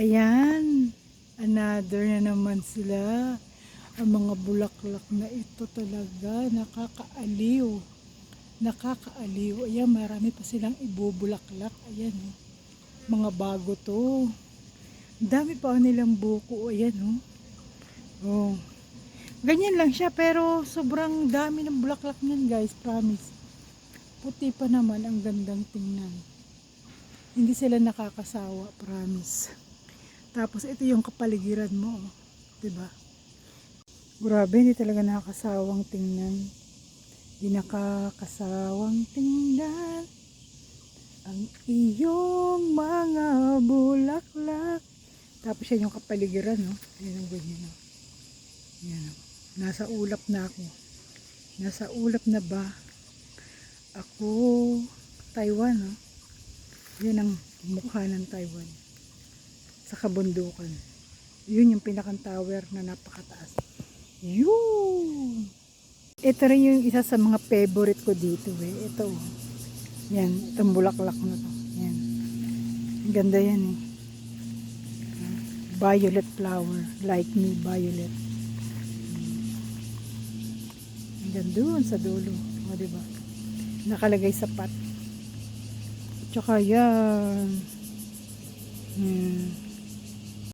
Ayan, another na naman sila. Ang mga bulaklak na ito talaga, nakakaaliw. Nakakaaliw. Ayan, marami pa silang ibubulaklak. Ayan, oh. mga bago to. Dami pa nilang buko. Ayan, oh. Oh. Ganyan lang siya, pero sobrang dami ng bulaklak niyan, guys. Promise. Puti pa naman, ang gandang tingnan. Hindi sila nakakasawa, promise. Tapos ito yung kapaligiran mo, oh. 'di ba? Grabe, hindi talaga nakakasawang tingnan. Hindi nakakasawang tingnan ang iyong mga bulaklak. Tapos yan yung kapaligiran, no? Ayan ang ganyan, no? Ayan, no? Nasa ulap na ako. Nasa ulap na ba? Ako, Taiwan, no? Yan ang mukha ng Taiwan. Sa kabundukan. Yun yung pinakang tower na napakataas. Yun! Ito rin yung isa sa mga favorite ko dito eh. Ito. oh. Yan. Itong bulaklak na to. Yan. Ang ganda yan eh. Violet flower. Like me, violet. Hanggang doon sa dulo. O, diba? Nakalagay sa pot. Tsaka yan.